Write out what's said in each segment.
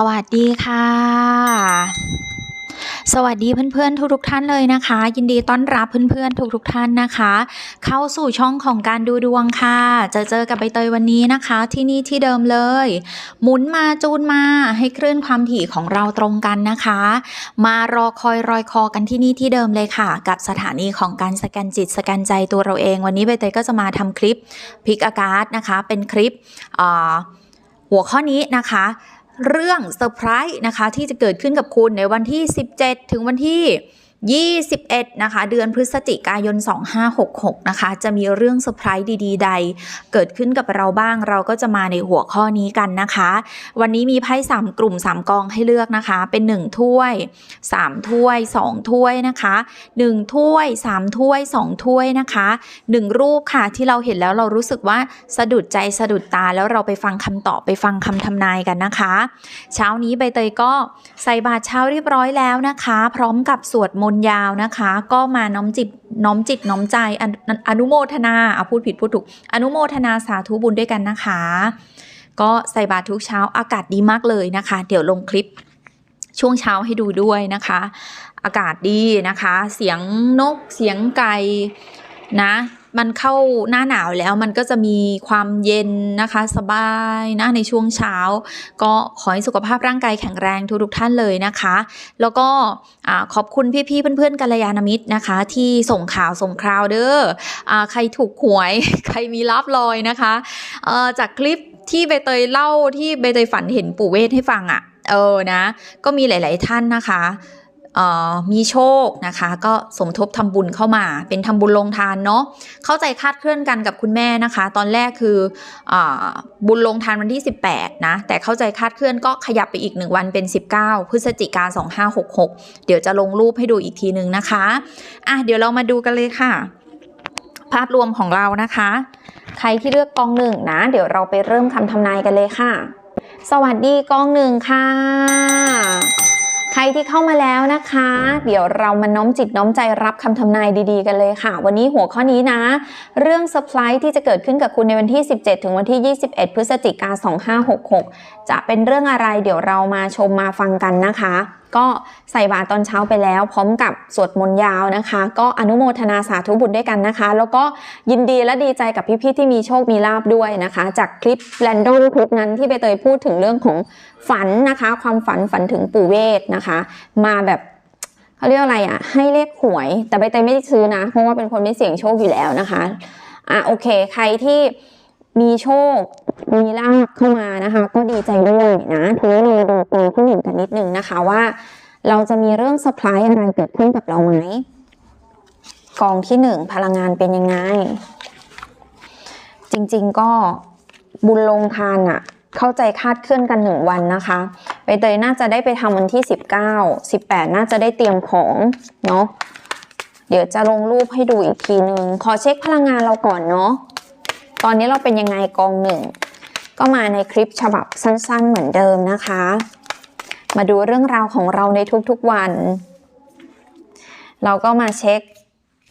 สวัสดีค่ะ สวัสดีเพื่อนๆ ทุกๆท่านเลยนะคะ ยินดีต้อนรับเพื่อนๆ ทุกๆท่านนะคะ เข้าสู่ช่องของการดูดวงค่ะ จะเจอกับใบเตยวันนี้นะคะ ที่นี่ที่เดิมเลย หมุนมาจูนมาให้คลื่นความถี่ของเราตรงกันนะคะ มารอคอยรอยคอกันที่นี่ที่เดิมเลยค่ะ กับสถานีของการสแกนจิตสแกนใจตัวเราเอง วันนี้ใบเตยก็จะมาทำคลิปพิกอากาศนะคะ เป็นคลิปหัวข้อนี้นะคะ เรื่องเซอร์ไพรส์นะคะที่จะเกิดขึ้นกับคุณในวันที่ 17 ถึงวันที่ 21 นะคะ เดือนพฤศจิกายน 2566 นะคะ จะมีเรื่องเซอร์ไพรส์ดีๆ ใด เกิดขึ้นกับเราบ้างเราก็จะมาในหัวข้อนี้กันนะคะ วันนี้มีไพ่3กลุ่ม 3 กองให้เลือกนะคะ เป็น 1 ถ้วย 3 ถ้วย 2 ถ้วยนะคะ 1 ถ้วย 3 ถ้วย 2 ถ้วยนะคะ 1 รูปค่ะที่เราเห็นแล้วเรารู้สึกว่าสะดุดใจสะดุดตาแล้วเราไปฟังคำตอบไปฟังคำทำนายกันนะคะ เช้านี้ใบเตยก็ใส่บาตรเช้าเรียบร้อยแล้วนะคะ พร้อมกับสวดมนนยาวนะคะ ก็มาน้อมจิตน้อมจิตน้อมใจออนุโมทนาเอาพูดผิดพูดถูก อนุโมทนาสาธุบุญด้วยกันนะคะ ก็ใส่บาตรทุกเช้าอากาศดีมากเลยนะคะ เดี๋ยวลงคลิปช่วงเช้าให้ดูด้วยนะคะ อากาศดีนะคะ เสียงนกเสียงไก่นะ มันเข้าหน้าหนาวแล้วมันก็จะมีความเย็นนะคะสบายนะในช่วงเช้า ก็ขอให้สุขภาพร่างกายแข็งแรงทุกๆท่านเลยนะคะ แล้วก็ขอบคุณพี่ๆเพื่อนๆกัลยาณมิตรนะคะ ที่ส่งข่าวส่งคราวเด้ออใครถูกหวย ใครมีลับลอยนะคะจากคลิปที่ใบเตยเล่าที่ใบเตยฝันเห็นปู่เวทให้ฟังอะ่ะเออนะ ก็มีหลาย ๆ ท่านนะคะ มีโชคนะคะ ก็สมทบทำบุญเข้ามา เป็นทำบุญลงทานเนาะเข้าใจคาดเคลื่อนกันกับคุณแม่นะคะ ตอนแรกคืออบุญลงทานวันที่ 18นะแต่เข้าใจคาดเคลื่อนก็ขยับไปอีก 1 วันเป็น 19 พฤศจิกา2566 เดี๋ยวจะลงรูปให้ดูอีกทีนึงนะคะอะเดี๋ยวเรามาดูกันเลยค่ะ ภาพรวมของเรานะคะ ใครที่เลือกกองหนึ่งนะ เดี๋ยวเราไปเริ่มคำทำนายกันเลยค่ะ สวัสดีกองหนึ่งค่ะ รที่เข้ามาแล้วนะคะ เดี๋ยวเรามาน้อมจิตน้อมใจรับคำทำนายดีๆ กันเลยค่ะ วันนี้หัวข้อนี้นะ เรื่องเซอร์ไพรส์ที่จะเกิดขึ้นกับคุณในวันที่ 17 ถึงวันที่ 21 พฤศจิกา2566 จะเป็นเรื่องอะไรเดี๋ยวเรามาชมมาฟังกันนะคะก็ใส่บาตรตอนเช้าไปแล้ว พร้อมกับสวดมนต์ยาวนะคะ ก็อนุโมทนาสาธุบุญด้วยกันนะคะ แล้วก็ยินดีและดีใจกับพี่ๆที่มีโชคมีลาบด้วยนะคะ จากคลิปแรนดอมคลิปนั้นที่ใบเตยพูดถึงเรื่องของฝันนะคะ ความฝันฝันถึงปู่เวทนะคะ มาแบบเขาเรียกอะไรอะ ให้เลขหวย แต่ใบเตยไม่ได้ซื้อนะเพราะว่าเป็นคนไม่เสี่ยงโชคอยู่แล้วนะคะอะโอเค ใครที่ มีโชค มีลาบเข้ามานะคะ ก็ดีใจด้วยนะทีนี้เราดูกองที่หนึ่งกันนิดนึงนะคะว่า เราจะมีเรื่องเซอร์ไพรส์อะไรเกิดขึ้นกับเราไหมกองที่หนึ่งพลังงานเป็นยังไง จริงๆก็บุญลงทานอะเข้าใจคาดเคลื่อนกันหนึ่งวันนะคะใบเตยน่าจะได้ไปทำวันที่ 19 18 น่าจะได้เตรียมของเนาะเดี๋ยวจะลงรูปให้ดูอีกทีนึง ขอเช็คพลังงานเราก่อนเนาะ ตอนนี้เราเป็นยังไงกองหนึ่งก็มาในคลิปฉบับสั้นๆเหมือนเดิมนะคะ มาดูเรื่องราวของเราในทุกๆวัน เราก็มาเช็ค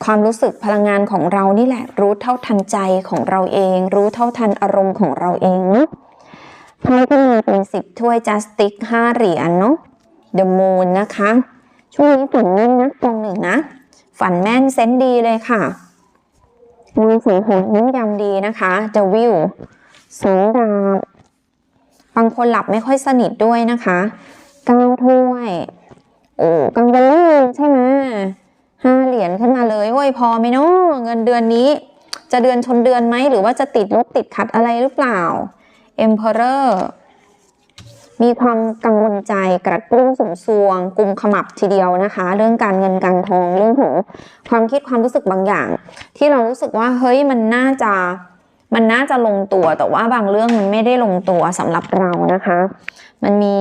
ความรู้สึกพลังงานของเรานี่แหละ รู้เท่าทันใจของเราเอง รู้เท่าทันอารมณ์ของเราเองเนาะไพ่ก็มีเป็นสิบถ้วยจัสติกห้าเหรียญเนาะเดอะมูนนะคะ ช่วงนี้ฝันแม่นนะตรงหนึ่งนะ ฝันแม่นเซนดีเลยค่ะ มีสีหงยิ้มยำดีนะคะเดวิลสองดาบบางคนหลับไม่ค่อยสนิทด้วยนะคะเก้าถ้วย โอ้กังวลเรื่องใช่ไหมห้าเหรียญขึ้นมาเลยโอ้ยพอไหมเนาะเงินเดือนนี้ จะเดือนชนเดือนไหมหรือว่าจะติดลบติดขัดอะไรหรือเปล่า Emperor มีความกังวลใจกระตุ้นสมซวงกลุ่มขมับทีเดียวนะคะ เรื่องการเงินการทองเรื่องของความคิดความรู้สึกบางอย่าง ที่เรารู้สึกว่าเฮ้ยมันน่าจะมันน่าจะลงตัวแต่ว่าบางเรื่องมันไม่ได้ลงตัวสำหรับเรานะคะ มันมี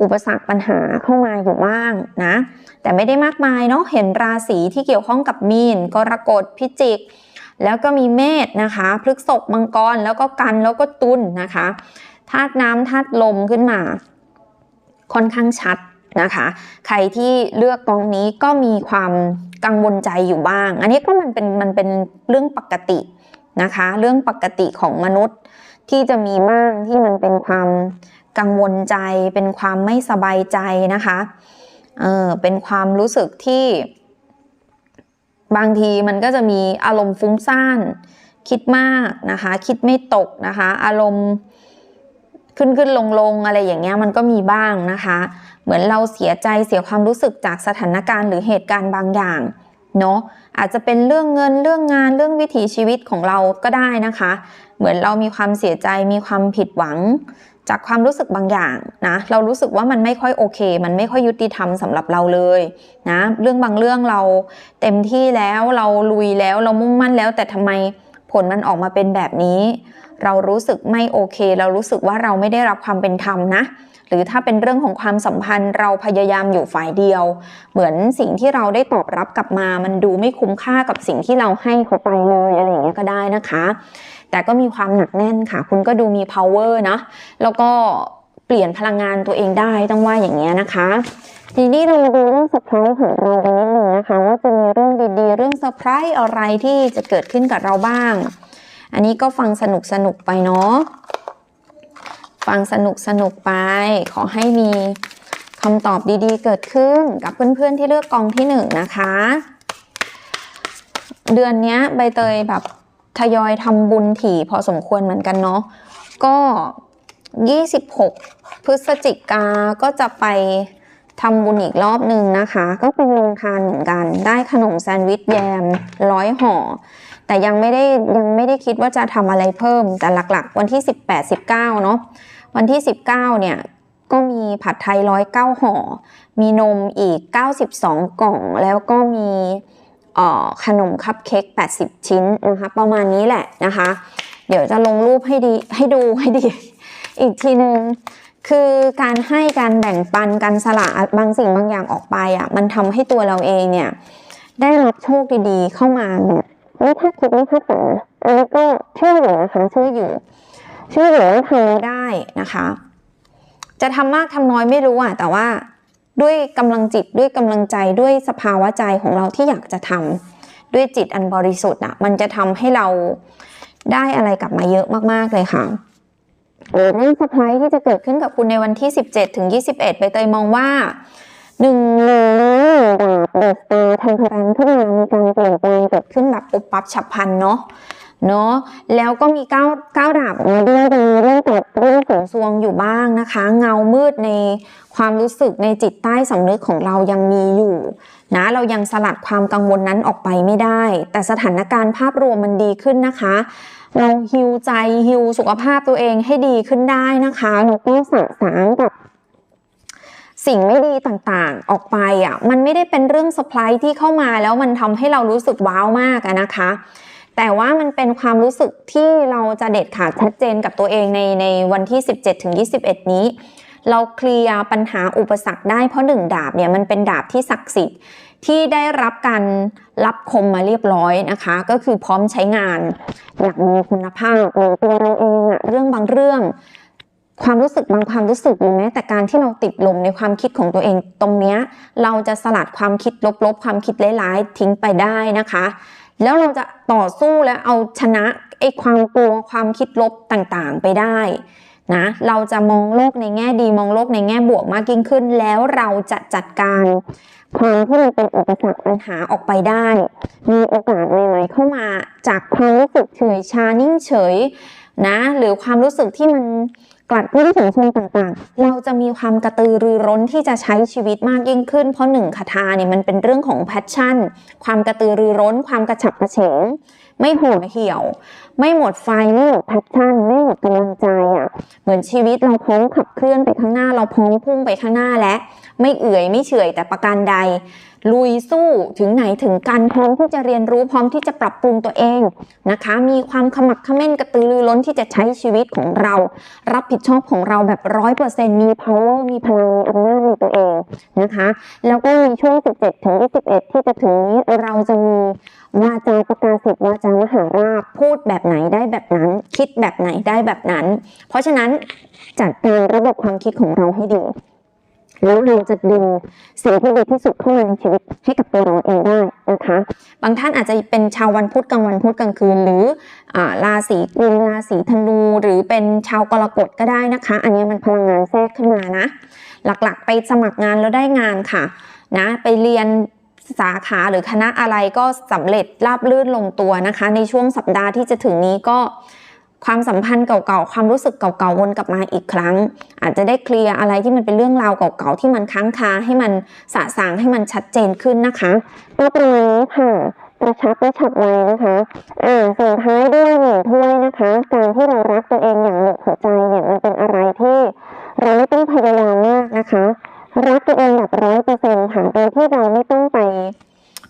อุปสรรคปัญหาเข้ามาอยู่บ้างนะ แต่ไม่ได้มากมายเนาะเห็นราศีที่เกี่ยวข้องกับมีนกรกฎพิจิก แล้วก็มีเมษนะคะพฤกษกมังกรแล้วก็กันแล้วก็ตุลนะคะ ธาตุน้ำธาตุลมขึ้นมา ค่อนข้างชัดนะคะ ใครที่เลือกกองนี้ก็มีความกังวลใจอยู่บ้าง อันนี้ก็มันเป็นมันเป็นเรื่องปกตินะคะ เรื่องปกติของมนุษย์ที่จะมีบ้างที่มันเป็นความกังวลใจ เป็นความไม่สบายใจนะคะ เออเป็นความรู้สึกที่บางทีมันก็จะมีอารมณ์ฟุ้งซ่าน คิดมากนะคะ คิดไม่ตกนะคะ อารมณ์ ขึ้นขึ้นลงลงอะไรอย่างเงี้ยมันก็มีบ้างนะคะ เหมือนเราเสียใจเสียความรู้สึกจากสถานการณ์หรือเหตุการณ์บางอย่างเนาะอาจจะเป็นเรื่องเงินเรื่องงานเรื่องวิถีชีวิตของเราก็ได้นะคะ เหมือนเรามีความเสียใจมีความผิดหวัง จากความรู้สึกบางอย่างนะเรารู้สึกว่ามันไม่ค่อยโอเค มันไม่ค่อยยุติธรรมสำหรับเราเลยนะเรื่องบางเรื่องเราเต็มที่แล้วเราลุยแล้วเรามุ่งมั่นแล้ว แต่ทำไมผลมันออกมาเป็นแบบนี้ เรารู้สึกไม่โอเค เรารู้สึกว่าเราไม่ได้รับความเป็นธรรมนะ หรือถ้าเป็นเรื่องของความสัมพันธ์ เราพยายามอยู่ฝ่ายเดียว เหมือนสิ่งที่เราได้ตอบรับกลับมา มันดูไม่คุ้มค่ากับสิ่งที่เราให้เขาไปเลยอะไรอย่างเงี้ยก็ได้นะคะ แต่ก็มีความหนักแน่นค่ะ คุณก็ดูมี power นะแล้วก็เปลี่ยนพลังงานตัวเองได้ต้องว่าอย่างเงี้ยนะคะทีนี้เรามาดูเรื่องเซอร์ไพรส์ของเรากันนิดนึงนะคะว่าจะมีเรื่องดีๆ เรื่องเซอร์ไพรส์อะไรที่จะเกิดขึ้นกับเราบ้าง อันนี้ก็ฟังสนุกสนุกไปเนาะฟังสนุกสนุกไป ขอให้มีคำตอบดีๆ เกิดขึ้นกับเพื่อนๆที่เลือกกองที่หนึ่งนะคะ เดือนนี้ใบเตยแบบทยอยทำบุญถี่พอสมควรเหมือนกันเนาะก็ 26 พฤศจิกาก็จะไปทำบุญอีกรอบหนึ่งนะคะ ก็เป็นโรงทานเหมือนกัน ได้ขนมแซนด์วิชแยมร้อยห่อ แต่ยังไม่ได้ยังไม่ได้คิดว่าจะทำอะไรเพิ่ม แต่หลักๆ วันที่ 18 19 เนาะวันที่ 19 เนี่ยก็มีผัดไทยร้อยเก้าห่อ มีนมอีก 92 กล่อง แล้วก็มีขนมคัพเค้ก 80 ชิ้นนะคะ ประมาณนี้แหละนะคะ เดี๋ยวจะลงรูปให้ดีให้ดูให้ดี อีกทีนึง คือการให้การแบ่งปันการสละบางสิ่งบางอย่างออกไปอะ มันทำให้ตัวเราเองเนี่ย ได้รับโชคดีๆเข้ามาแบบ ไม่คาดคิดไม่คาดฝันอันนี้ก็เชื่ออยู่นะคะเชื่ออยู่เชื่ออยู่ว่าทำแล้ได้นะคะ จะทำมากทำน้อยไม่รู้อะแต่ว่าด้วยกำลังจิตด้วยกำลังใจด้วยสภาวะใจของเราที่อยากจะทำด้วยจิตอันบริสุทธิ์อะมันจะทำให้เราได้อะไรกลับมาเยอะมากๆเลยค่ะเออเรื่องเซอร์ไพรส์ที่จะเกิดขึ้นกับคุณในวันที่ 17ถึง21 ไปเตยมองว่า หนึ่งเลยดาบเดอะสตาร์ทางพลังขึ้นมามีการเปลี่ยนแปลงเกิดขึ้นแบบปุบปับฉับพลันเนาะเนาะแล้วก็มีเก้าวก้าดาบมาด้วยมีเรื่องตัดเรื่องผงซวงอยู่บ้างนะคะ เงามืดในความรู้สึกในจิตใต้สำนึกของเรายังมีอยู่นะเรายังสลัดความกังวลนั้นออกไปไม่ได้ แต่สถานการณ์ภาพรวมมันดีขึ้นนะคะ เราฮิวใจฮิวสุขภาพตัวเองให้ดีขึ้นได้นะคะแล้วก็สะสางกับ สิ่งไม่ดีต่างๆ ออกไปอะมันไม่ได้เป็นเรื่องเซอร์ไพรส์ที่เข้ามาแล้วมันทำให้เรารู้สึกว้าวมากนะคะ แต่ว่ามันเป็นความรู้สึกที่เราจะเด็ดขาดชัดเจนกับตัวเองในในวันที่ 17ถึง21 นี้ เราเคลียร์ปัญหาอุปสรรคได้เพราะหนึ่งดาบเนี่ยมันเป็นดาบที่ศักดิ์สิทธิ์ที่ได้รับการรับคมมาเรียบร้อยนะคะ ก็คือพร้อมใช้งานอย่างมีคุณภาพตัวเราเองเรื่องบางเรื่อง ความรู้สึกบางความรู้สึกหรือแม้แต่การที่เราติดลมในความคิดของตัวเอง ตรงเนี้ยเราจะสลัดความคิดลบๆ ความคิดร้ายๆทิ้งไปได้นะคะ แล้วเราจะต่อสู้และเอาชนะไอ้ความกลัวความคิดลบต่างๆไปได้นะเราจะมองโลกในแง่ดีมองโลกในแง่บวกมากยิ่งขึ้น แล้วเราจะจัดการความที่มันเป็นอุปสรรคปัญหาออกไปได้ มีโอกาสใหม่ๆเข้ามาจากความรู้สึกเฉยชานิ่งเฉยนะหรือความรู้สึกที่มัน กลัดกลุ้มถึงชนต่างๆ เราจะมีความกระตือรือร้นที่จะใช้ชีวิตมากยิ่งขึ้น เพราะหนึ่งคาถาเนี่ยมันเป็นเรื่องของแพชชั่น ความกระตือรือร้น ความกระฉับกระเฉง ไม่โหดเหี่ยว ไม่หมดไฟ ไม่หมดแพชชั่น ไม่หมดกำลังใจอะ เหมือนชีวิตเราพร้อมขับเคลื่อนไปข้างหน้า เราพร้อมพุ่งไปข้างหน้าและ ไม่เอื่อยไม่เฉื่อยแต่ประการใด ลุยสู้ถึงไหนถึงกันพร้อมที่จะเรียนรู้พร้อมที่จะปรับปรุงตัวเองนะคะ มีความขมักเขม้นกระตือรือร้นที่จะใช้ชีวิตของเรา รับผิดชอบของเราแบบร้อยเปอร์เซ็นต์มี power มีพลังมีอำนาจในตัวเองนะคะ แล้วก็ในช่วง 17 ถึง 21 ที่จะถึงนี้เราจะมีวาจาประกาศิทธิ์วาจามหาราชพูดแบบไหนได้แบบนั้น คิดแบบไหนได้แบบนั้น เพราะฉะนั้นจัดการระบบความคิดของเราให้ดี แล้วเราจะดึงสิ่งที่ดีที่สุดเข้ามาในชีวิตให้กับตัวเราเองได้นะคะบางท่านอาจจะเป็นชาววันพุธกลางวันพุธกลางคืน หรืออราศีกุมราศีธนู หรือเป็นชาวกรกฎก็ได้นะคะ อันนี้มันพลังงานแทรกขึ้นมานะ หลักๆ ไปสมัครงานแล้วได้งานค่ะนะไปเรียนสาขาหรือคณะอะไรก็สำเร็จราบรื่นลงตัวนะคะ ในช่วงสัปดาห์ที่จะถึงนี้ก็ ความสัมพันธ์เก่าๆ ความรู้สึกเก่าๆ วนกลับมาอีกครั้ง อาจจะได้เคลียร์อะไรที่มันเป็นเรื่องราวเก่าๆ ที่มันค้างคาให้มันสะสางให้มันชัดเจนขึ้นนะคะก็ประมาณนี้ค่ะกระชับและฉับไวนะคะ อ่าส่งท้ายด้วยหนึ่งถ้วยนะคะ การที่เรารักตัวเองอย่างหมดหัวใจเนี่ยมันเป็นอะไรที่เราไม่ต้องพยายามมากนะคะ รักตัวเองแบบร้อยเปอร์เซ็นต์ค่ะ โดยที่เราไม่ต้องไป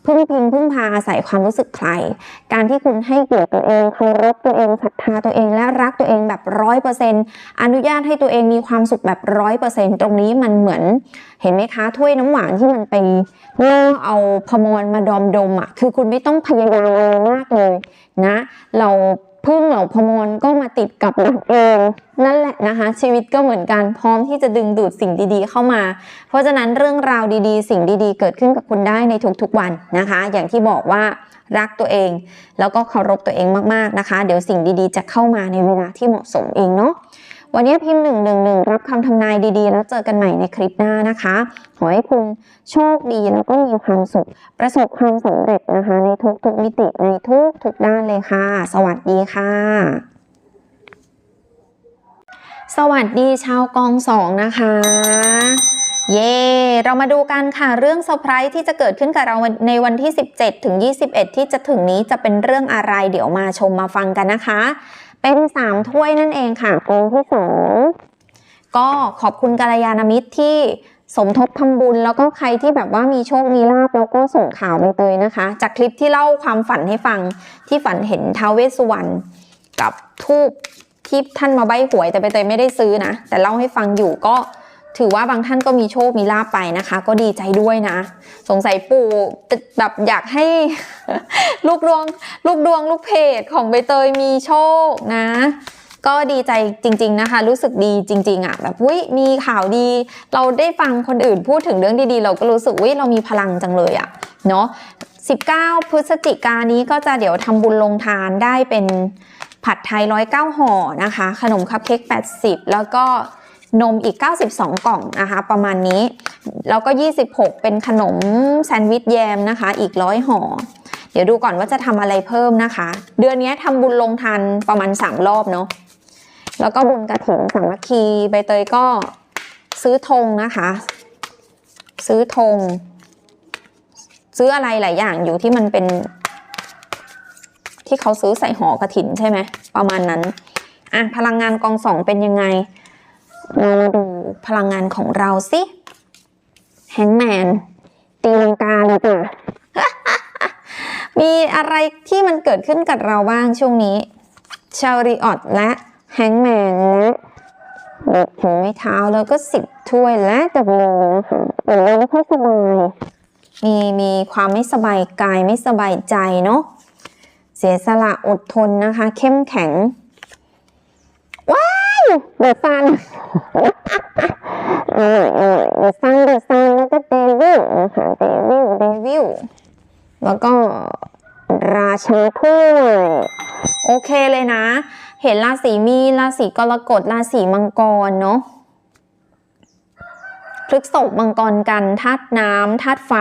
พึ่งพิงพึ่งพาอาศัยความรู้สึกใคร การที่คุณให้เกียรติตัวเองเคารพตัวเองศรัทธาตัวเองและรักตัวเองแบบร้อยเปอร์เซ็นต์อนุญาตให้ตัวเองมีความสุขแบบร้อยเปอร์เซ็นต์ตรงนี้มันเหมือนเห็นไหมคะถ้วยน้ำหวานที่มันไปล่อเอาพมรมาดอมดมอะคือคุณไม่ต้องพยายามอะไรมากเลยนะ เราพึ่งเหล่าพมรก็มาติดกับเราเองนั่นแหละนะคะชีวิตก็เหมือนกันพร้อมที่จะดึงดูดสิ่งดีๆเข้ามา เพราะฉะนั้นเรื่องราวดีๆ สิ่งดีๆ เกิดขึ้นกับคุณได้ในทุกๆวันนะคะ อย่างที่บอกว่า รักตัวเอง แล้วก็เคารพตัวเองมากๆนะคะ เดี๋ยวสิ่งดีๆ จะเข้ามาในเวลาที่เหมาะสมเองเนาะวันนี้พิมพ์ 111 รับคำทำนายดีๆ แล้วเจอกันใหม่ในคลิปหน้านะคะ ขอให้คุณโชคดีแล้วก็มีความสุข ประสบความสำเร็จนะคะ ในทุกๆมิติในทุกๆด้านเลยค่ะ สวัสดีค่ะสวัสดีชาวกองสองนะคะ เย่เรามาดูกันค่ะเรื่องเซอร์ไพรส์ที่จะเกิดขึ้นกับเราในวันที่ 17 ถึง 21 ที่จะถึงนี้จะเป็นเรื่องอะไร เดี๋ยวมาชมมาฟังกันนะคะ เป็น 3 ถ้วยนั่นเองค่ะองค์ที่2ก็ขอบคุณกัลยาณมิตรที่สมทบทำบุญ แล้วก็ใครที่แบบว่ามีโชค มีลาบแล้วก็ส่งข่าวไปเตยนะคะ จากคลิปที่เล่าความฝันให้ฟังที่ฝันเห็นท้าวเวสสุวรรณกับทูบที่ท่านมาใบหวยแต่ไปเตยไม่ได้ซื้อนะ แต่เล่าให้ฟังอยู่ก็ ถือว่าบางท่านก็มีโชคมีลาบไปนะคะ ก็ดีใจด้วยนะ สงสัยปู่แบบอยากให้ ลูกดวง ลูกดวงลูกเพจของใบเตยมีโชคนะ ก็ดีใจจริง ๆนะคะ รู้สึกดีจริง ๆอะแบบวิมีข่าวดี เราได้ฟังคนอื่นพูดถึงเรื่องดีๆ เราก็รู้สึกวิเรามีพลังจังเลยอะเนาะ19 พฤศจิกายนนี้ก็จะเดี๋ยวทำบุญลงทานได้เป็นผัดไทย109ห่อนะคะ ขนมคัพเค้ก80 แล้วก็ นมอีก 92 กล่องนะคะ ประมาณนี้ แล้วก็ 26 เป็นขนมแซนด์วิชแยมนะคะ อีก100ห่อ เดี๋ยวดูก่อนว่าจะทำอะไรเพิ่มนะคะ เดือนนี้ทำบุญลงทานประมาณ 3 รอบเนาะ แล้วก็บุญกระถิ่นสามัคคีใบเตยก็ซื้อธงนะคะ ซื้อธง ซื้ออะไรหลายอย่างอยู่ที่มันเป็น ที่เขาซื้อใส่ห่อกระถินใช่ไหม ประมาณนั้น อะ พลังงานกองสองเป็นยังไง เรามาดูพลังงานของเราสิแฮงแมนตีลังกาเลยจ้ะมีอะไรที่มันเกิดขึ้นกับเราบ้างช่วงนี้ ชาริออตและแฮงแมนและเด็กถือไม้เท้าแล้วก็สิบถ้วยและดับเบิลนะเหมือนเราไม่ค่อยสบายมีมีความไม่สบายกายไม่สบายใจเนาะเสียสละอดทนนะคะ เข้มแข็ง ว้ายเดือดซันเออเออเดือดซันเดซันแล้วก็เดวิลนะคะเดวิลเดวิลแล้วก็ราชาถ้วยโอเคเลยนะ เห็นราศีมีราศีกรกฎราศีมังกรเนาะพฤกษบมังกรกันธาตุน้ำธาตุไฟ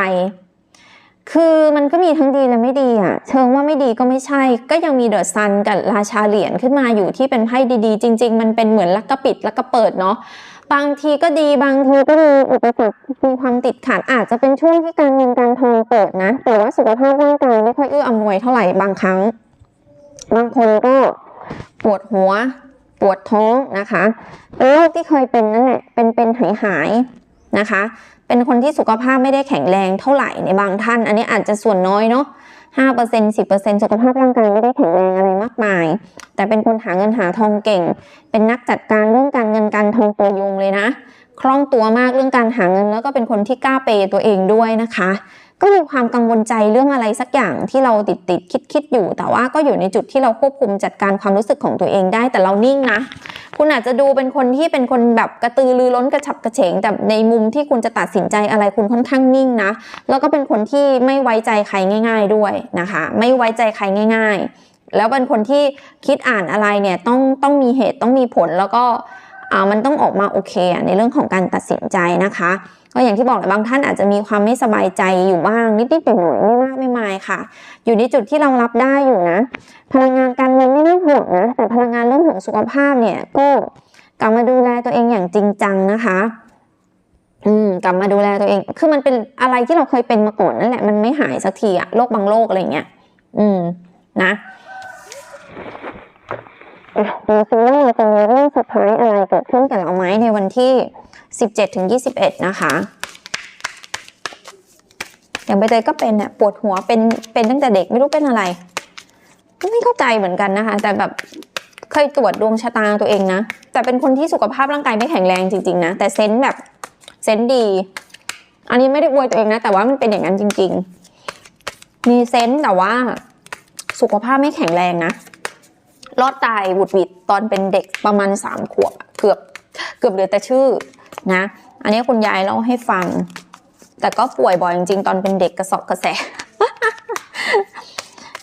คือมันก็มีทั้งดีและไม่ดีอะเชิงว่าไม่ดีก็ไม่ใช่ ก็ยังมีเดอะซันกับราชาเหรียญขึ้นมาอยู่ที่เป็นไพ่ดีๆ จริง ๆ มันเป็นเหมือนลักกระปิดลักกระเปิดเนาะบางทีก็ดีบางทีก็มีอุปสรรคมีความติดขัดอาจจะเป็นช่วงที่การเงินการทองเปิดนะแต่ว่าสุขภาพร่างกายไม่ค่อยเอื้ออำนวยเท่าไหร่บางครั้ง บางคนก็ปวดหัว ปวดท้องนะคะเป็นโรคที่เคยเป็นนั่นแหละเป็นเป็นหายหายนะคะ เป็นคนที่สุขภาพไม่ได้แข็งแรงเท่าไหร่ในบางท่าน อันนี้อาจจะส่วนน้อยเนาะห้าเปอร์เซ็นสิบเปอร์เซ็นสุขภาพร่างกายไม่ได้แข็งแรงอะไรมากมาย แต่เป็นคนหาเงินหาทองเก่ง เป็นนักจัดการเรื่องการเงินการทองตัวยงเลยนะ คล่องตัวมากเรื่องการหาเงินแล้วก็เป็นคนที่กล้าเปย์ตัวเองด้วยนะคะ ก็มีความกังวลใจเรื่องอะไรสักอย่างที่เราติดติดคิดคิดอยู่ แต่ว่าก็อยู่ในจุดที่เราควบคุมจัดการความรู้สึกของตัวเองได้ แต่เรานิ่งนะ คุณอาจจะดูเป็นคนที่เป็นคนแบบกระตือรือร้นกระฉับกระเฉง แต่ในมุมที่คุณจะตัดสินใจอะไรคุณค่อนข้างนิ่งนะ แล้วก็เป็นคนที่ไม่ไว้ใจใครง่าย ๆด้วยนะคะ ไม่ไว้ใจใครง่าย ๆ แล้วเป็นคนที่คิดอ่านอะไรเนี่ยต้องต้องมีเหตุต้องมีผลแล้วก็อ่ามันต้องออกมาโอเคในเรื่องของการตัดสินใจนะคะ ก็อย่างที่บอกแหละบางท่านอาจจะมีความไม่สบายใจอยู่บ้างนิดๆหน่อยๆไม่มากไม่มายค่ะ อยู่ในจุดที่เรารับได้อยู่นะ พลังงานการเงินไม่ได้ห่วงนะแต่พลังงานเรื่องของสุขภาพเนี่ยก็กลับมาดูแลตัวเองอย่างจริงจังนะคะอืมกลับมาดูแลตัวเอง คือมันเป็นอะไรที่เราเคยเป็นมาก่อนนั่นแหละมันไม่หายสักทีอะโรคบางโรคอะไรเงี้ยอืมนะอะดูซิว่าเราจะมีเรื่องเซอร์ไพรส์อะไรเกิดขึ้นกับเราไหมในวันที่ 17ถึง21 นะคะอย่างใบเตยก็เป็นเนี่ยปวดหัวเป็นเป็นตั้งแต่เด็กไม่รู้เป็นอะไร ไม่เข้าใจเหมือนกันนะคะ แต่แบบเคยตรวจดวงชะตาตัวเองนะ แต่เป็นคนที่สุขภาพร่างกายไม่แข็งแรงจริงๆนะ แต่เซนส์แบบเซนส์ดี อันนี้ไม่ได้อวยตัวเองนะ แต่ว่ามันเป็นอย่างนั้นจริง ๆ มีเซนส์แต่ว่าสุขภาพไม่แข็งแรงนะรอดตายหวุดวิดตอนเป็นเด็กประมาณสามขวบเกือบเกือบเหลือแต่ชื่อ นะ อันนี้คุณยายเล่าให้ฟัง แต่ก็ป่วยบ่อยจริงๆ ตอนเป็นเด็กกระสอบกระแส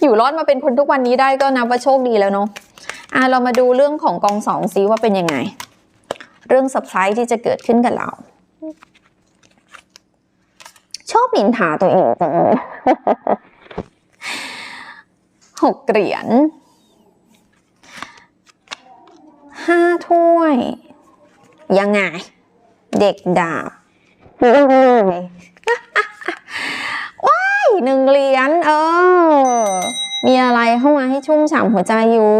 อยู่รอดมาเป็นคนทุกวันนี้ได้ก็นับว่าโชคดีแล้วเนาะอะเรามาดูเรื่องของกองสองซิว่าเป็นยังไง เรื่องเซอร์ไพรส์ที่จะเกิดขึ้นกับเรา ชอบนินทาตัวเองจังหกเหรียญห้าถ้วย ยังไง เด็กดาบว้ายหนึ่งเหรียญเออ มีอะไรเข้ามาให้ชุ่มฉ่ำหัวใจอยู่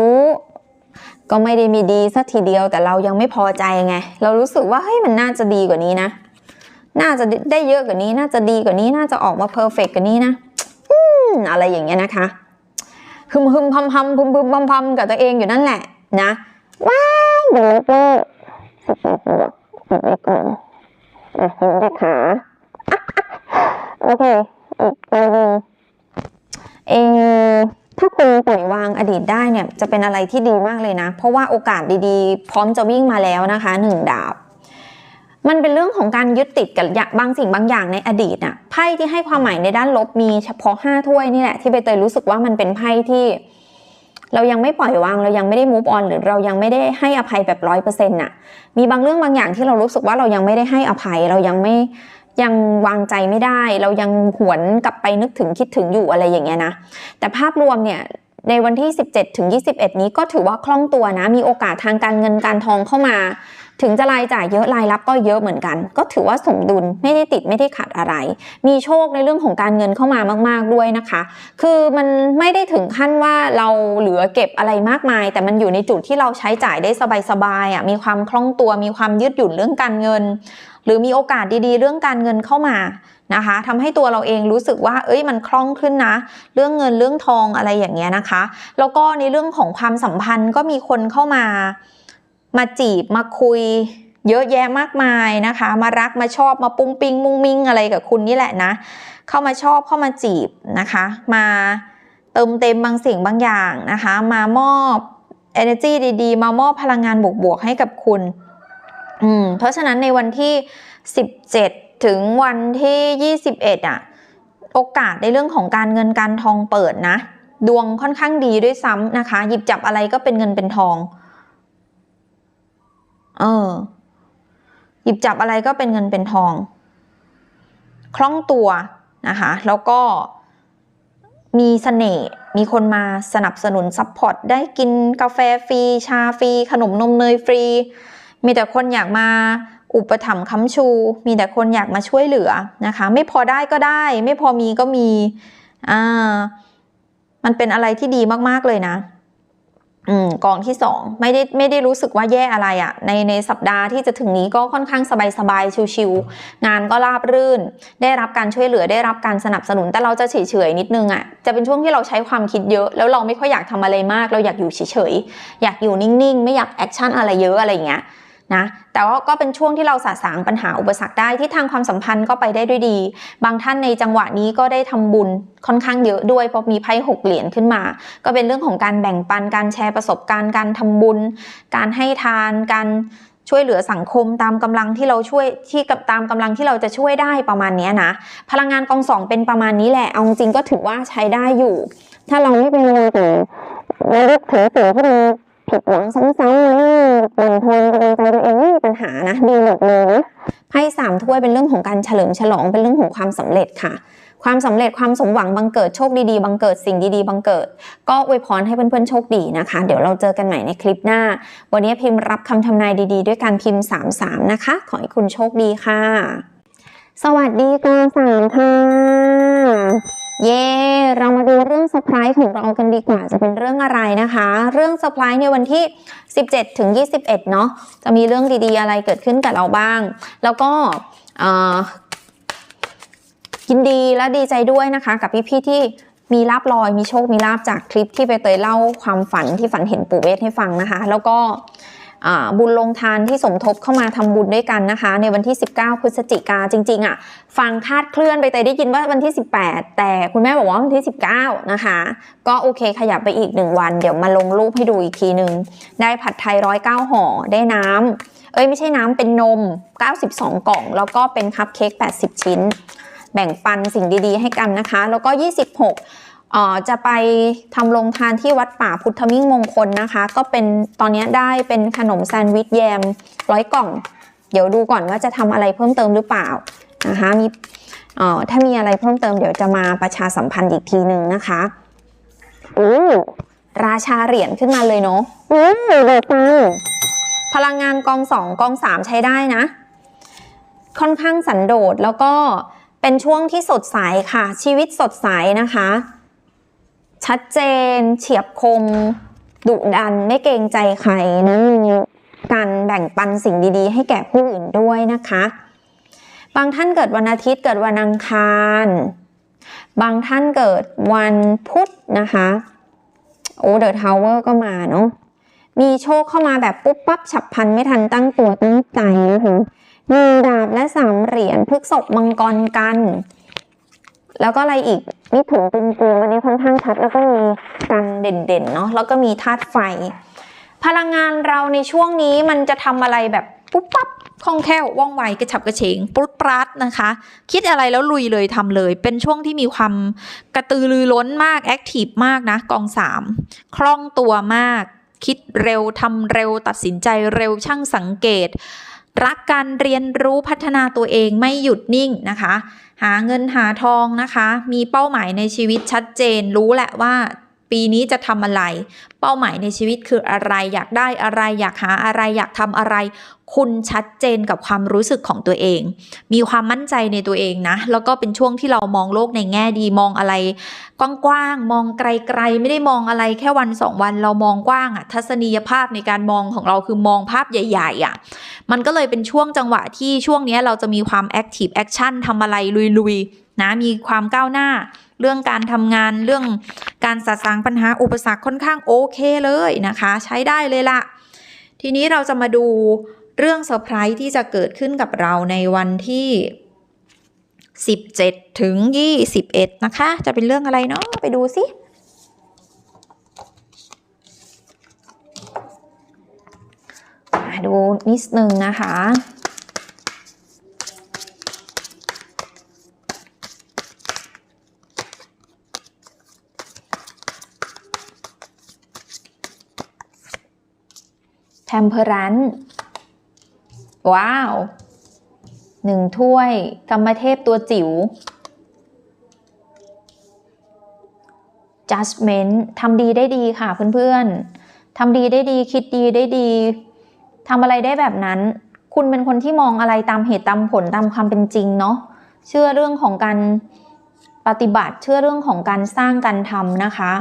ก็ไม่ได้มีดีสักทีเดียวแต่เรายังไม่พอใจไง เรารู้สึกว่าเฮ้ยมันน่าจะดีกว่านี้นะ น่าจะได้เยอะกว่านี้ น่าจะดีกว่านี้น่าจะออกมาเพอร์เฟกกว่านี้นะอืมอะไรอย่างเงี้ยนะคะฮึมฮึมพำพำพึมพึมพำพำกับตัวเองอยู่นั่นแหละนะว้ายเดี๋ยวก็สิบแปดบวก ปิดไว้ก่อเห็นแต่ขาโอเคอีกตัวหนึ่งเองถ้าคุณปล่อยวางอดีตได้เนี่ยจะเป็นอะไรที่ดีมากเลยนะ เพราะว่าโอกาสดีๆ พร้อมจะวิ่งมาแล้วนะคะหนึ่งดาบ มันเป็นเรื่องของการยึดติดกับบางสิ่งบางอย่างในอดีตน่ะไพ่ที่ให้ความหมายในด้านลบมีเฉพาะห้าถ้วยนี่แหละที่ใบเตยรู้สึกว่ามันเป็นไพ่ที่ เรายังไม่ปล่อยวางเรายังไม่ได้ move on หรือเรายังไม่ได้ให้อภัยแบบร้อยเปอร์เซ็นต์น่ะมีบางเรื่องบางอย่างที่เรารู้สึกว่าเรายังไม่ได้ให้อภัย เรายังไม่ยังวางใจไม่ได้ เรายังหวนกลับไปนึกถึงคิดถึงอยู่อะไรอย่างเงี้ยนะแต่ภาพรวมเนี่ยในวันที่ 17ถึง21 นี้ก็ถือว่าคล่องตัวนะ มีโอกาสทางการเงินการทองเข้ามา ถึงจะรายจ่ายเยอะรายรับก็เยอะเหมือนกัน ก็ถือว่าสมดุลไม่ได้ติดไม่ได้ขัดอะไร มีโชคในเรื่องของการเงินเข้ามามาก ๆด้วยนะคะ คือมันไม่ได้ถึงขั้นว่าเราเหลือเก็บอะไรมากมาย แต่มันอยู่ในจุดที่เราใช้จ่ายได้สบายๆอะมีความคล่องตัวมีความยืดหยุ่นเรื่องการเงิน หรือมีโอกาสดีๆ เรื่องการเงินเข้ามานะคะทำให้ตัวเราเองรู้สึกว่า เอ้ยมันคล่องขึ้นนะ เรื่องเงินเรื่องทองอะไรอย่างเงี้ยนะคะ แล้วก็ในเรื่องของความสัมพันธ์ก็มีคนเข้ามา มาจีบมาคุย เยอะแยะมากมายนะคะ มารักมาชอบมาปุ้งปิงมุ้งมิ้งอะไรกับคุณนี่แหละนะ เข้ามาชอบเข้ามาจีบนะคะ มาเติมเต็มบางสิ่งบางอย่างนะคะ มามอบ energy ดีๆ มามอบพลังงานบวกๆให้กับคุณอืมเพราะฉะนั้นในวันที่ 17 ถึงวันที่ 21 อะ โอกาสในเรื่องของการเงินการทองเปิดนะ ดวงค่อนข้างดีด้วยซ้ำนะคะ หยิบจับอะไรก็เป็นเงินเป็นทอง เออ หยิบจับอะไรก็เป็นเงินเป็นทอง คล่องตัวนะคะ แล้วก็มีเสน่ห์ มีคนมาสนับสนุนซัพพอร์ต ได้กินกาแฟฟรี ชาฟรี ขนมนมเนยฟรี มีแต่คนอยากมาอุปถัมภ์ค้ำชู มีแต่คนอยากมาช่วยเหลือนะคะ ไม่พอได้ก็ได้ ไม่พอมีก็มี อ่า มันเป็นอะไรที่ดีมาก ๆ เลยนะ กองที่สองไม่ได้ไม่ได้รู้สึกว่าแย่อะไรอะ่ะในในสัปดาห์ที่จะถึงนี้ก็ค่อนข้างสบายๆชิวๆงานก็ราบรื่น ได้รับการช่วยเหลือได้รับการสนับสนุนแต่เราจะเฉยๆนิดนึงอะ่ะจะเป็นช่วงที่เราใช้ความคิดเยอะ แล้วเราไม่ค่อยอยากทำอะไรมาก เราอยากอยู่เฉยๆอยากอยู่นิ่งๆ ไม่อยากแอคชั่นอะไรเยอะอะไรอย่างเงี้ย นะแต่ว่าก็เป็นช่วงที่เราสะสางปัญหาอุปสรรคได้ที่ทางความสัมพันธ์ก็ไปได้ด้วยดี บางท่านในจังหวะนี้ก็ได้ทำบุญค่อนข้างเยอะด้วยเพราะมีไพ่หกเหรียญขึ้นมา ก็เป็นเรื่องของการแบ่งปันการแชร์ประสบการณ์การทำบุญ การให้ทานการช่วยเหลือสังคมตามกำลังที่เราช่วยที่กับตามกำลังที่เราจะช่วยได้ประมาณนี้นะพลังงานกองสองเป็นประมาณนี้แหละเอาจริงก็ถือว่าใช้ได้อยู่ ถ้าเราไม่ไปลงถึงระลึกถึงสิ่งที่มัน ผิดหวังซ้ำๆไม่บันทอนกำลังใจตัวเองไม่มีปัญหานะดีหมดเลยนะไพ่สามถ้วยเป็นเรื่องของการเฉลิมฉลองเป็นเรื่องของความสำเร็จค่ะ ความสำเร็จความสมหวังบังเกิดโชคดีๆบังเกิดสิ่งดีๆบังเกิด ก็อวยพรให้เพื่อนๆโชคดีนะคะ เดี๋ยวเราเจอกันใหม่ในคลิปหน้า วันนี้พิมพ์รับคำทำนายดีๆ ด้วยการพิมพ์ 33 นะคะ ขอให้คุณโชคดีค่ะ สวัสดีกาสามค่ะ เย่เรามาดูเรื่องเซอร์ไพรส์ของเรากันดีกว่าจะเป็นเรื่องอะไรนะคะ เรื่องเซอร์ไพรส์ในวันที่ 17 ถึง 21 เนาะจะมีเรื่องดีๆอะไรเกิดขึ้นกับเราบ้าง แล้วก็ยินดีและดีใจด้วยนะคะ กับพี่ๆที่มีลาบลอยมีโชคมีลาบจากคลิปที่ไปเตยเล่าความฝันที่ฝันเห็นปู่เวทให้ฟังนะคะ แล้วก็ บุญลงทานที่สมทบเข้ามาทำบุญด้วยกันนะคะ ในวันที่ 19 พฤศจิกาจริง ๆอะฟังคาดเคลื่อนไปเตยได้ยินว่าวันที่ 18 แต่คุณแม่บอกว่าวันที่ 19 นะคะ ก็โอเคขยับไปอีก1วัน เดี๋ยวมาลงรูปให้ดูอีกทีนึง ได้ผัดไทย109ห่อได้น้ำเอ้ยไม่ใช่น้ำเป็นนม 92 กล่อง แล้วก็เป็นคัพเค้ก80 ชิ้น แบ่งปันสิ่งดีๆ ให้กันนะคะ แล้วก็ 26 จะไปทำลงทานที่วัดป่าพุทธมิ่งมงคลนะคะ ก็เป็นตอนนี้ได้เป็นขนมแซนด์วิชแยมร้อยกล่อง เดี๋ยวดูก่อนว่าจะทำอะไรเพิ่มเติมหรือเปล่านะคะมีเอ่อถ้ามีอะไรเพิ่มเติมเดี๋ยวจะมาประชาสัมพันธ์อีกทีหนึ่งนะคะอู้ราชาเหรียญขึ้นมาเลยเนาะอู้เด็ดจังพลังงานกองสองกองสามใช้ได้นะ ค่อนข้างสันโดษแล้วก็เป็นช่วงที่สดใสค่ะ ชีวิตสดใสนะคะ ชัดเจน เฉียบคม ดุดันไม่เกรงใจใครนะมีการแบ่งปันสิ่งดีๆ ให้แก่ผู้อื่นด้วยนะคะ บางท่านเกิดวันอาทิตย์เกิดวันอังคาร บางท่านเกิดวันพุธนะคะโอ้เดอะทาวเวอร์ก็มาเนาะมีโชคเข้ามาแบบปุ๊บปั๊บฉับพลันไม่ทันตั้งตัวตั้งใจนะคะมีดาบและสามเหรียญพฤกษบมังกรกัน แล้วก็อะไรอีกมิถุนเป็นเกลียวันนี้ค่อนข้างชัด แล้วก็มีกันเด่นๆเนาะแล้วก็มีธาตุไฟ พลังงานเราในช่วงนี้มันจะทำอะไรแบบปุ๊บปั๊บคล่องแคล่วว่องไวกระฉับกระเฉงปรุดปรัดนะคะ คิดอะไรแล้วลุยเลยทำเลย เป็นช่วงที่มีความกระตือรือร้นมากแอคทีฟมากนะกองสามคล่องตัวมาก คิดเร็วทำเร็วตัดสินใจเร็วช่างสังเกต รักการเรียนรู้พัฒนาตัวเองไม่หยุดนิ่งนะคะ หาเงินหาทองนะคะ มีเป้าหมายในชีวิตชัดเจน รู้แหละว่าปีนี้จะทำอะไร เป้าหมายในชีวิตคืออะไร อยากได้อะไร อยากหาอะไร อยากทำอะไร คุณชัดเจนกับความรู้สึกของตัวเอง มีความมั่นใจในตัวเองนะ แล้วก็เป็นช่วงที่เรามองโลกในแง่ดี มองอะไรกว้างๆ มองไกลๆ ไม่ได้มองอะไรแค่วันสองวัน เรามองกว้างอะทัศนียภาพในการมองของเราคือมองภาพใหญ่ๆอะมันก็เลยเป็นช่วงจังหวะที่ช่วงนี้เราจะมีความแอคทีฟแอคชั่นทำอะไรลุยๆ นะ มีความก้าวหน้า เรื่องการทำงาน เรื่องการสะสางปัญหาอุปสรรคค่อนข้างโอเคเลยนะคะ ใช้ได้เลยละทีนี้เราจะมาดู เรื่องเซอร์ไพรส์ที่จะเกิดขึ้นกับเราในวันที่ 17 ถึง 21 นะคะ จะเป็นเรื่องอะไรเนาะไปดูสิดูนิดนึงนะคะแ e มเพอรัน ว้าวหนึ่งถ้วยกรรมเทพตัวจิ๋ว judgment ทำดีได้ดีค่ะเพื่อนๆทำดีได้ดี คิดดีได้ดีทำอะไรได้แบบนั้น คุณเป็นคนที่มองอะไรตามเหตุตามผลตามความเป็นจริงเนาะเชื่อเรื่องของการปฏิบัติเชื่อเรื่องของการสร้างการทำนะคะ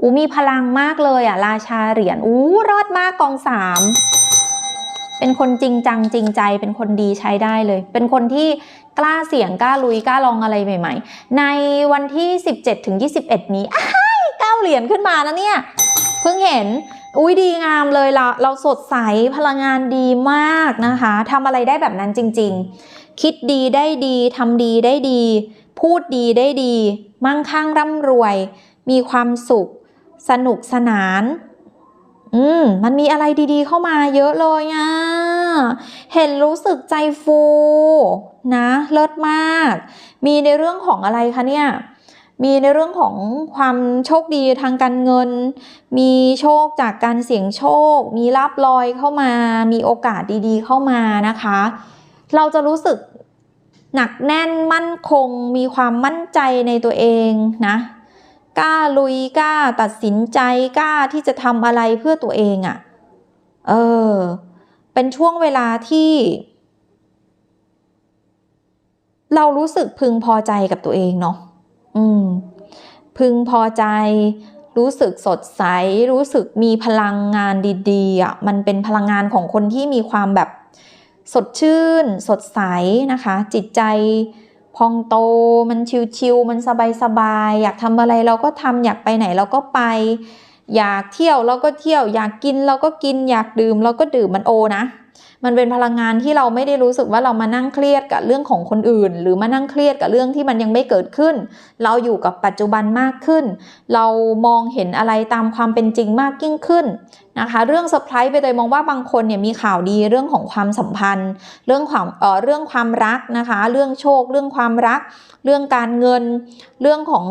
อูมีพลังมากเลยอะ ราชาเหรียญอู้รอดมากกองสาม เป็นคนจริงจังจริงใจเป็นคนดีใช้ได้เลย เป็นคนที่กล้าเสี่ยงกล้าลุยกล้าลองอะไรใหม่ ๆ ในวันที่ 17ถึง21 นี้อ้าเก้าเหรียญขึ้นมาแล้วเนี่ยเพิ่งเห็นอุ้ยดีงามเลยเราเราสดใสพลังงานดีมากนะคะทำอะไรได้แบบนั้นจริง ๆ คิดดีได้ดีทำดีได้ดี พูดดีได้ดี มั่งคั่งร่ำรวย มีความสุข สนุกสนาน อืม มันมีอะไรดีๆเข้ามาเยอะเลยอะ่ะ เห็นรู้สึกใจฟูนะเลิศมาก มีในเรื่องของอะไรคะเนี่ย มีในเรื่องของความโชคดีทางการเงิน มีโชคจากการเสี่ยงโชค มีลาบลอยเข้ามา มีโอกาสดีๆเข้ามานะคะ เราจะรู้สึกหนักแน่นมั่นคง มีความมั่นใจในตัวเองนะ กล้าลุยกล้าตัดสินใจกล้าที่จะทำอะไรเพื่อตัวเองอะ่ะ เออ เป็นช่วงเวลาที่ เรารู้สึกพึงพอใจกับตัวเองเนาะอืม พึงพอใจ รู้สึกสดใส รู้สึกมีพลังงานดีๆอะมันเป็นพลังงานของคนที่มีความแบบสดชื่น สดใสนะคะ จิตใจ พองโตมันชิวๆมันสบายๆอยากทำอะไรเราก็ทำอยากไปไหนเราก็ไป อยากเที่ยวเราก็เที่ยว อยากกินเราก็กิน อยากดื่มเราก็ดื่มมันโอนะ มันเป็นพลังงานที่เราไม่ได้รู้สึกว่าเรามานั่งเครียดกับเรื่องของคนอื่น หรือมานั่งเครียดกับเรื่องที่มันยังไม่เกิดขึ้น เราอยู่กับปัจจุบันมากขึ้น เรามองเห็นอะไรตามความเป็นจริงมากยิ่งขึ้นนะคะเรื่องเซอร์ไพรส์ไปเลยมองว่าบางคนเนี่ยมีข่าวดีเรื่องของความสัมพันธ์ เรื่องความเอ่อเรื่องความรักนะคะ เรื่องโชค เรื่องความรัก เรื่องการเงิน เรื่องของ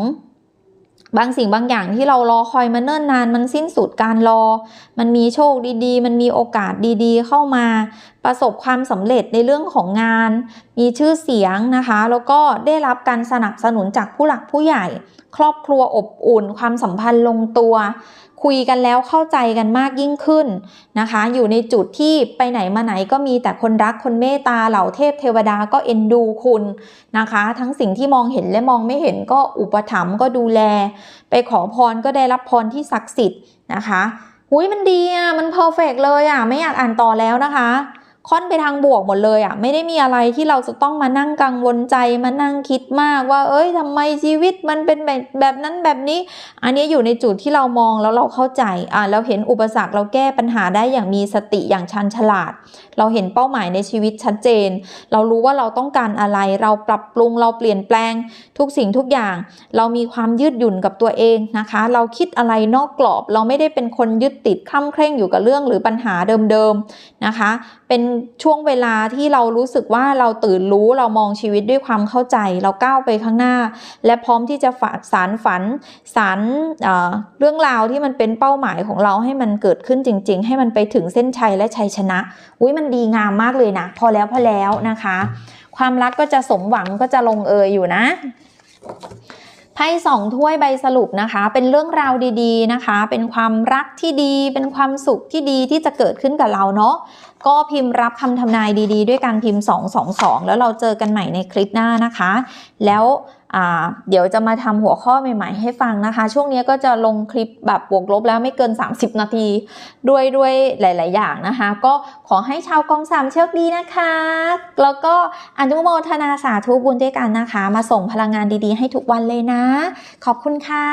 บางสิ่งบางอย่างที่เรารอคอยมาเนิ่นนาน มันสิ้นสุดการรอ มันมีโชคดีๆ มันมีโอกาสดีๆ เข้ามาประสบความสำเร็จในเรื่องของงาน มีชื่อเสียงนะคะ แล้วก็ได้รับการสนับสนุนจากผู้หลักผู้ใหญ่ ครอบครัวอบอุ่น ความสัมพันธ์ลงตัว คุยกันแล้วเข้าใจกันมากยิ่งขึ้นนะคะ อยู่ในจุดที่ไปไหนมาไหนก็มีแต่คนรักคนเมตตาเหล่าเทพเทวดาก็เอ็นดูคุณนะคะ ทั้งสิ่งที่มองเห็นและมองไม่เห็นก็อุปถัมภ์ก็ดูแล ไปขอพรก็ได้รับพรที่ศักดิ์สิทธิ์นะคะอุ้ยมันดีอะมันเพอร์เฟกเลยอะไม่อยากอ่านต่อแล้วนะคะ ค่อนไปทางบวกหมดเลยอะไม่ได้มีอะไรที่เราจะต้องมานั่งกังวลใจมานั่งคิดมากว่า เอ้ยทำไมชีวิตมันเป็นแบบแบบนั้นแบบนี้ อันนี้อยู่ในจุดที่เรามองแล้วเราเข้าใจอ่าเราเห็นอุปสรรคเราแก้ปัญหาได้อย่างมีสติอย่างชันฉลาด เราเห็นเป้าหมายในชีวิตชัดเจน เรารู้ว่าเราต้องการอะไร เราปรับปรุงเราเปลี่ยนแปลงทุกสิ่งทุกอย่าง เรามีความยืดหยุ่นกับตัวเองนะคะ เราคิดอะไรนอกกรอบ เราไม่ได้เป็นคนยึดติดคล่ำเคร่งอยู่กับเรื่องหรือปัญหาเดิมๆนะคะ เป็นช่วงเวลาที่เรารู้สึกว่าเราตื่นรู้เรามองชีวิตด้วยความเข้าใจ เราก้าวไปข้างหน้า และพร้อมที่จะฝาสารฝันสารเเรื่องราวที่มันเป็นเป้าหมายของเราให้มันเกิดขึ้นจริง ๆ ให้มันไปถึงเส้นชัยและชัยชนะอุ้ยมันดีงามมากเลยนะ พอแล้วพอแล้วนะคะ ความรักก็จะสมหวังก็จะลงเอยอยู่นะไพ่สองถ้วยใบสรุปนะคะ เป็นเรื่องราวดี ๆนะคะ เป็นความรักที่ดี เป็นความสุขที่ดีที่จะเกิดขึ้นกับเราเนาะ ก็พิมพ์รับคำทำนายดีๆ ด้วยการพิมพ์ 222 แล้วเราเจอกันใหม่ในคลิปหน้านะคะ แล้วเดี๋ยวจะมาทำหัวข้อใหม่ ๆ ให้ฟังนะคะ ช่วงนี้ก็จะลงคลิปแบบบวกลบแล้วไม่เกิน 30 นาที ด้วยด้วยหลาย ๆ อย่างนะคะ ก็ขอให้ชาวกองสามโชคดีนะคะ แล้วก็อนุโมทนาสาธุบุญด้วยกันนะคะ มาส่งพลังงานดี ๆ ให้ทุกวันเลยนะ ขอบคุณค่ะ